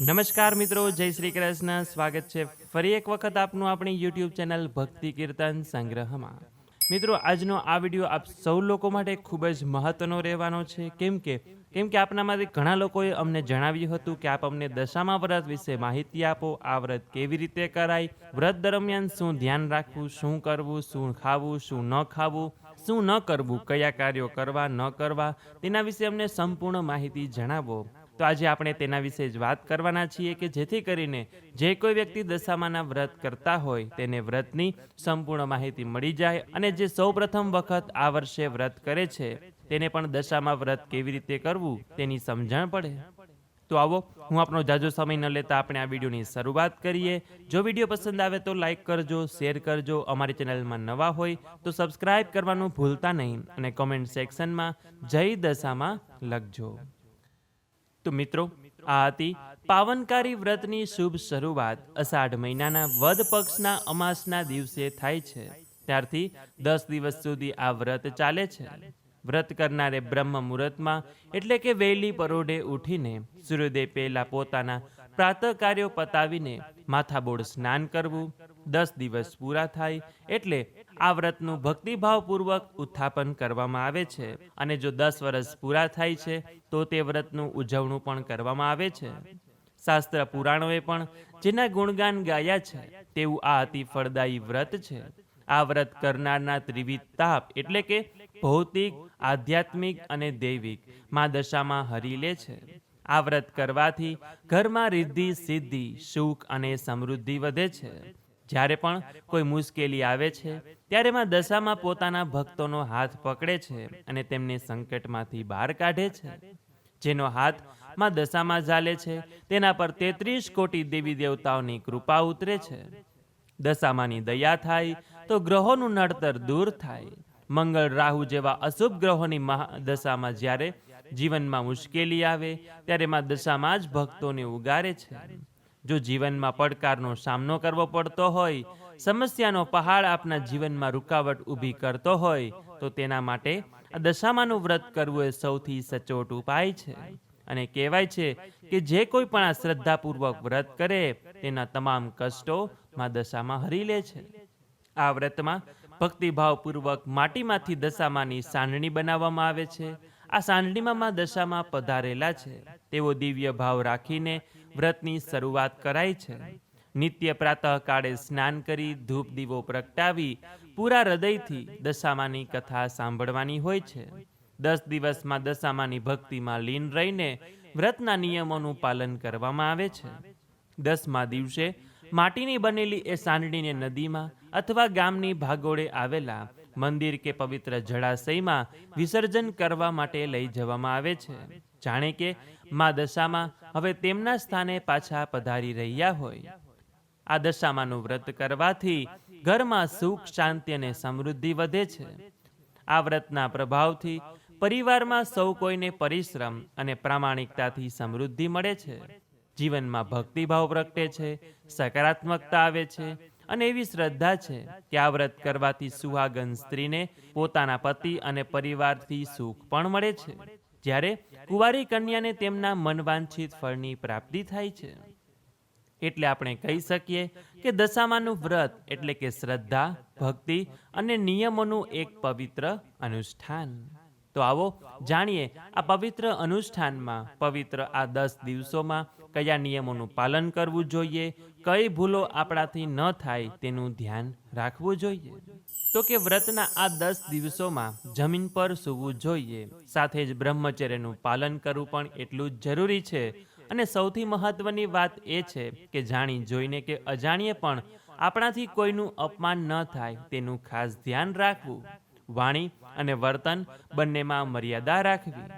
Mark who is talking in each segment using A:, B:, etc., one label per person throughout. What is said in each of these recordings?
A: નમસ્કાર મિત્રો, જય શ્રી કૃષ્ણ. સ્વાગત છે ફરી એક વખત આપનું આપણી યુટ્યુબ ચેનલ ભક્તિ કીર્તન સંગ્રહમાં. મિત્રો, આજનો આ વીડિયો આપ સૌ લોકો માટે ખૂબ જ મહત્વનો રહેવાનો છે. કેમ કે કેમ કે આપનામાંથી ઘણા લોકોએ અમને જણાવ્યું હતું કે આપ અમને દશામા વ્રત વિશે માહિતી આપો, આ વ્રત કેવી રીતે કરાય, વ્રત દરમિયાન શું ધ્યાન રાખવું, શું કરવું, શું ખાવું, શું ન ખાવું, શું ન કરવું, કયા કાર્યો કરવા, ન કરવા, તેના વિશે અમને સંપૂર્ણ માહિતી જણાવો. તો આજે આપણે તેના વિશે જ વાત કરવાના છીએ કે જેથી કરીને જે કોઈ વ્યક્તિ દશામાના વ્રત કરતા હોય તેને વ્રતની સંપૂર્ણ માહિતી મળી જાય અને જે સૌપ્રથમ વખત આ વર્ષે વ્રત કરે છે, તેને પણ દશામાં વ્રત કેવી રીતે કરવું તેની સમજણ પડે. તો આવો, હું આપણો જાજો સમય ન લેતા આપણે આ વિડીયોની શરૂઆત કરીએ. જો વીડિયો પસંદ આવે તો લાઇક કરજો, શેર કરજો. અમારી ચેનલમાં નવા હોય તો સબસ્ક્રાઇબ કરવાનું ભૂલતા નહીં અને કોમેન્ટ સેક્શનમાં જય દશામાં લખજો. તો મિત્રો, આ હતી પાવનકારી વ્રતની શુભ શરૂઆત અષાઢ મહિનાના વદ પક્ષના અમાસના દિવસે થાય છે. ત્યારથી દસ દિવસ સુધી આ વ્રત ચાલે છે. વ્રત કરનારે બ્રહ્મ મુહૂર્તમાં એટલે કે વહેલી પરોઢે ઉઠીને સૂર્યોદય પહેલા પોતાના પ્રાતઃ કાર્યો પતાવીને માથાબોળ સ્નાન કરવું, દસ દિવસ પૂરા થાય એટલે આ વ્રતનું ભક્તિભાવપૂર્વક ઉત્થાપન કરવામાં આવે છે. અને જો દસ વર્ષ પૂરા થાય છે, તો તે વ્રતનું ઉજવણું પણ કરવામાં આવે છે. શાસ્ત્ર પુરાણોએ પણ જેના ગુણગાન ગાયા છે, તેવું આ અતિ ફળદાયી વ્રત છે. આ વ્રત કરનારના ત્રિવિધ તાપ એટલે કે ભૌતિક, આધ્યાત્મિક અને દૈવિકમાં દશામાં હરી લે છે. આ વ્રત કરવાથી ઘરમાં રિદ્ધિ, સિદ્ધિ, સુખ અને સમૃદ્ધિ વધે છે. જ્યારે પણ કોઈ મુશ્કેલી આવે છે, ત્યારે માં દશામાં પોતાના ભક્તોનો હાથ પકડે છે અને તેમને સંકટમાંથી બહાર કાઢે છે. જેનો હાથમાં દશામાં ઝાલે છે, તેના પર તેત્રીસ કોટી દેવી દેવતાઓની કૃપા ઉતરે છે. દશામાની દયા થાય તો ગ્રહોનું નડતર દૂર થાય. મંગળ, રાહુ જેવા અશુભ ગ્રહોની મહાદશામાં જ્યારે જીવનમાં મુશ્કેલી આવે, ત્યારે માં દશામાં જ ભક્તોને ઉગારે છે. જો જીવનમાં પડકારનો સામનો કરવો પડતો હોય, સમસ્યાનો પહાડ આપના જીવનમાં રૂકાવટ ઊભી કરતો હોય, તો તેના માટે આ દશામાનું વ્રત કરવું એ સૌથી સચોટ ઉપાય છે. અને કહેવાય છે કે જે કોઈ પણ આ શ્રદ્ધાપૂર્વક વ્રત કરે, તેના તમામ કષ્ટો માં દશામાં હરી લે છે. આ વ્રતમાં ભક્તિભાવપૂર્વક માટીમાંથી દશામાની સાંડણી બનાવવામાં આવે છે. આ સાંડણીમાં દશામાં પધારેલા છે. તેવો દિવ્ય ભાવ રાખીને વ્રતની શરૂઆત કરાય છે. નિત્ય પ્રાતઃકાળે સ્નાન કરી ધૂપ દીવો પ્રગટાવી પૂરા હૃદયથી દશામાની કથા સાંભળવાની હોય છે. દસ દિવસમાં દશામાની ભક્તિમાં લીન રહીને વ્રતના નિયમોનું પાલન કરવામાં આવે છે. દસમા દિવસે માટીની બનેલી એ સાંડણીને નદીમાં અથવા ગામની ભાગોળે આવેલા મંદિર કે પવિત્ર જળાશયમાં વિસર્જન કરવા માટે લઈ જવામાં આવે છે. જાણે કે મા દશામાં હવે તેમના સ્થાને પાછા પધારી રહ્યા હોય. આ દશામાનું વ્રત કરવાથી ઘરમાં સુખ, શાંતિ અને સમૃદ્ધિ વધે છે. આ વ્રતના પ્રભાવથી પરિવારમાં સૌ કોઈને પરિશ્રમ અને પ્રામાણિકતાથી સમૃદ્ધિ મળે છે. જીવનમાં ભક્તિભાવ પ્રગટે છે, સકારાત્મકતા આવે છે અને એવી શ્રદ્ધા છે કે આ વ્રત કરવાથી સુહાગન સ્ત્રીને પોતાના પતિ અને પરિવારથી સુખ પણ મળે છે. જ્યારે કુંવારી કન્યાને તેમના મનવાંછિત ફળની પ્રાપ્તિ થાય છે. એટલે આપણે કહી શકીએ કે દશામાનું વ્રત એટલે કે શ્રદ્ધા, ભક્તિ અને નિયમોનું એક પવિત્ર અનુષ્ઠાન. તો આવો જાણીએ આ પવિત્ર અનુષ્ઠાનમાં, પવિત્ર આ દસ દિવસોમાં કયા નિયમોનું પાલન કરવું જોઈએ, કઈ ભૂલો આપણાથી ન થાય તેનું ધ્યાન રાખવું જોઈએ. તો કે વ્રતના આ દસ દિવસોમાં જમીન પર સૂવું જોઈએ, સાથે જ બ્રહ્મચર્યનું પાલન કરવું પણ એટલું જ જરૂરી છે. અને સૌથી મહત્વની વાત એ છે કે જાણી જોઈને કે અજાણીએ પણ આપણાથી કોઈનું અપમાન ન થાય તેનું ખાસ ધ્યાન રાખવું. વાણી અને વર્તન બંનેમાં મર્યાદા રાખવી.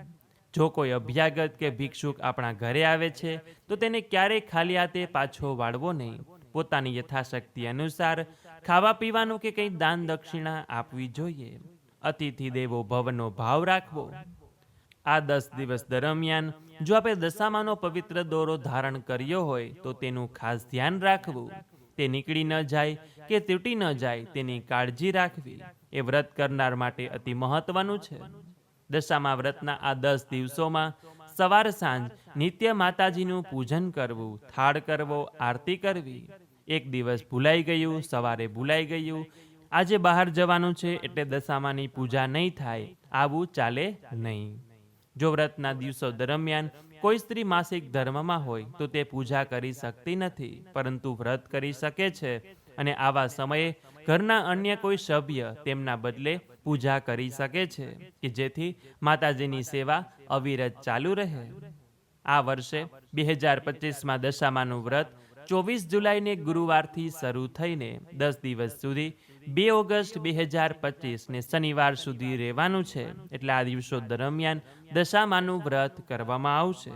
A: જો કોઈ અભ્યાગત કે ભિક્ષુક આપણા ઘરે આવે છે, તો તેને ક્યારેય ખાલી હાથે પાછો વાળવો નહીં. પોતાની યથાશક્તિ અનુસાર ખાવા પીવાનું કે કંઈ દાન દક્ષિણા આપવી જોઈએ. અતિથિ દેવો ભવનો ભાવ રાખવો. આ દસ દિવસ દરમિયાન જો આપણે દશામાનો પવિત્ર દોરો ધારણ કર્યો હોય, તો તેનું ખાસ ધ્યાન રાખવું. તે નીકળી ન જાય કે તૂટી ન જાય તેની કાળજી રાખવી. એ વ્રત કરનાર માટે અતિ મહત્વનું છે. દશામા વ્રતના આ દસ દિવસોમાં સવાર સાંજ નિત્ય માતાજીનું પૂજન કરવું, થાળ કરવો, આરતી કરવી. એક દિવસ ભૂલાઈ ગયું, સવારે ભૂલાઈ ગયું. આજે બહાર જવાનું છે એટલે દશામાની પૂજા નહીં થાય, આવું ચાલે નહીં. જો વ્રતના દિવસો દરમિયાન કોઈ સ્ત્રી માસિક ધર્મમાં હોય તો તે પૂજા કરી શકતી નથી, પરંતુ વ્રત કરી શકે છે અને આવા સમયે ઘરના અન્ય કોઈ સભ્ય તેમના બદલે પૂજા કરી શકે છે, કે જેથી માતાજીની સેવા અવિરત ચાલુ રહે. આ વર્ષે બે હજાર પચીસમાં દશામાનું વ્રત ચોવીસ જુલાઈને ગુરુવારથી શરૂ થઈને દસ દિવસ સુધી બે ઓગસ્ટ બે હજાર પચીસને શનિવાર સુધી રહેવાનું છે. એટલે આ દિવસો દરમિયાન દશામાનું વ્રત કરવામાં આવશે.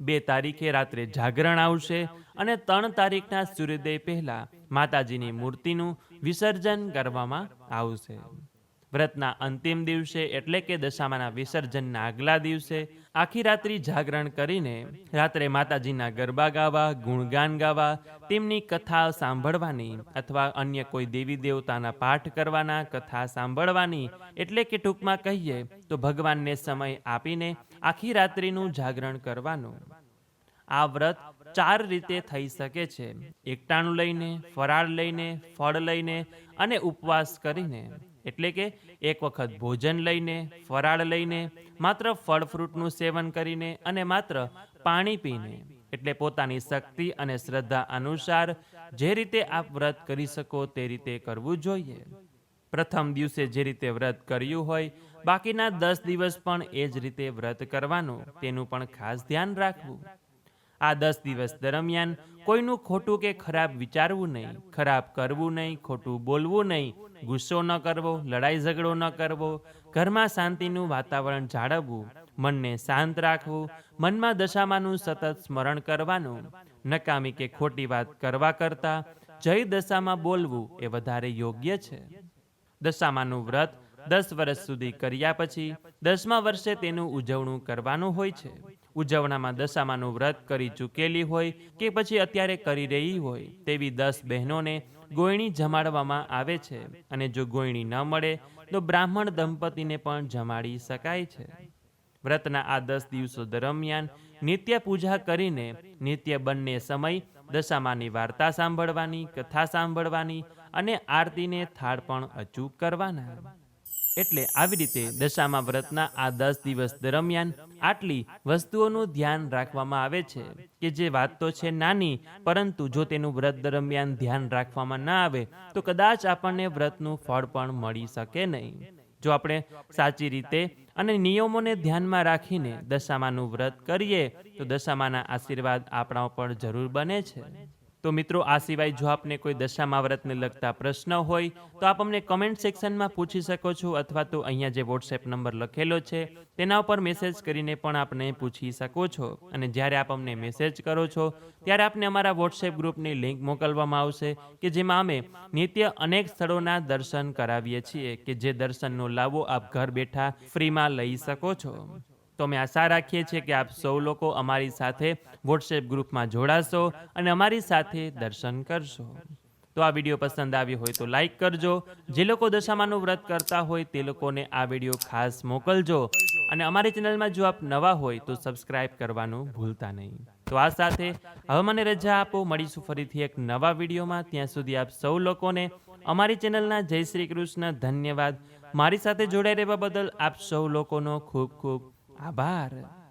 A: બે તારીખે રાત્રે જાગરણ આવશે અને ત્રણ તારીખના સૂર્યોદય પહેલા માતાજીની મૂર્તિનું વિસર્જન કરવામાં આવશે. વ્રતના અંતિમ દિવસે એટલે કે દશામાના વિસર્જનના આગલા દિવસે આખી રાત્રિ જાગરણ કરીને રાત્રે માતાજીના ગરબા ગાવા, ગુણગાન ગાવા, તેમની કથા સાંભળવાની અથવા અન્ય કોઈ દેવી દેવતાના પાઠ કરવાના કથા સાંભળવાની એટલે કે ટૂંકમાં કહીએ તો ભગવાનને સમય આપીને આખી રાત્રિનું જાગરણ કરવાનું. આ વ્રત ચાર રીતે થઈ શકે છે. એકટાણું લઈને, ફરાળ લઈને, ફળ લઈને અને ઉપવાસ કરીને. એટલે કે એક વખત ભોજન લઈને, ફરાળ લઈને, માત્ર ફળ ફ્રૂટનું સેવન કરીને અને માત્ર પાણી પીને, એટલે પોતાની શક્તિ અને શ્રદ્ધા અનુસાર જે રીતે આપ વ્રત કરી શકો તે રીતે કરવું જોઈએ. પ્રથમ દિવસે જે રીતે વ્રત કર્યું હોય, બાકીના દસ દિવસ પણ એ જ રીતે વ્રત કરવાનું, તેનું પણ ખાસ ધ્યાન રાખવું. આ દસ દિવસ દરમિયાન કોઈનું ખોટું કે ખરાબ વિચારવું નહીં, ખરાબ કરવું નહીં, ખોટું બોલવું નહીં, ગુસ્સો ન કરવો, લડાઈ ઝઘડો ન કરવો, ઘરમાં શાંતિનું વાતાવરણ જાળવવું, મનને શાંત રાખવું, મનમાં દશામાનું સતત સ્મરણ કરવાનું, નકામી કે ખોટી વાત કરવા કરતાં જય દશામાં બોલવું એ વધારે યોગ્ય છે. દશામાનું વ્રત દસ વર્ષ સુધી કર્યા પછી દસમા વર્ષે તેનું ઉજવણું કરવાનું હોય છે. ઉજવણામાં દશામાનું વ્રત કરી ચૂકેલી હોય કે પછી અત્યારે કરી રહી હોય, તેવી દસ બહેનોને ગોયણી જમાડવામાં આવે છે અને જો ગોયણી ન મળે, તો બ્રાહ્મણ દંપતીને પણ જમાડી શકાય છે. વ્રતના આ દસ દિવસો દરમિયાન નિત્ય પૂજા કરીને નિત્ય બંને સમય દશામાની વાર્તા સાંભળવાની, કથા સાંભળવાની અને આરતીને થાળ પણ અચૂક કરવાના. એટલે આવી રીતે દશામાં વ્રતના આ દસ દિવસ દરમિયાન આટલી વસ્તુઓનું ધ્યાન રાખવામાં આવે છે કે જે વાત તો છે નાની, પરંતુ જો તેનું વ્રત દરમિયાન ધ્યાન રાખવામાં ના આવે, તો કદાચ આપણને વ્રતનું ફળ પણ મળી શકે નહીં. જો આપણે સાચી રીતે અને નિયમોને ધ્યાનમાં રાખીને દશામાનું વ્રત કરીએ, તો દશામાના આશીર્વાદ આપણા ઉપર જરૂર બને છે. તો મિત્રો, આ સિવાય જો આપને કોઈ દશા વ્રતને લગતા પ્રશ્ન હોય, તો આપ અમને કમેન્ટ સેક્શનમાં પૂછી શકો છો અથવા તો અહીંયા જે વોટ્સએપ નંબર લખેલો છે, તેના ઉપર મેસેજ કરીને પણ આપને પૂછી શકો છો. અને જ્યારે આપ અમને મેસેજ કરો છો, ત્યારે આપને અમારા વોટ્સએપ ગ્રુપની લિંક મોકલવામાં આવશે કે જેમાં અમે નિત્ય અનેક સ્થળોના દર્શન કરાવીએ છીએ કે જે દર્શનનો લાવો આપ ઘર બેઠા ફ્રીમાં લઈ શકો છો. તો અમે આશા રાખીએ છીએ કે આપ સૌ લોકો અમારી સાથે વોટ્સએપ ગ્રુપમાં જોડાશો અને અમારી સાથે દર્શન કરશો. તો આ વીડિયો પસંદ આવ્યો હોય તો લાઈક કરજો. જે લોકો દશામાનું વ્રત કરતા હોય તે લોકોને આ વીડિયો ખાસ મોકલજો. અને અમારી ચેનલમાં જો આપ નવા હોય તો સબસ્ક્રાઇબ કરવાનું ભૂલતા નહીં. તો આ સાથે હવે મને રજા આપો. મળીશું ફરીથી એક નવા વિડીયોમાં. ત્યાં સુધી આપ સૌ લોકોને અમારી ચેનલના જય શ્રી કૃષ્ણ ધન્યવાદ. મારી સાથે જોડાઈ રહેવા બદલ આપ સૌ લોકોનો ખૂબ ખૂબ આભાર.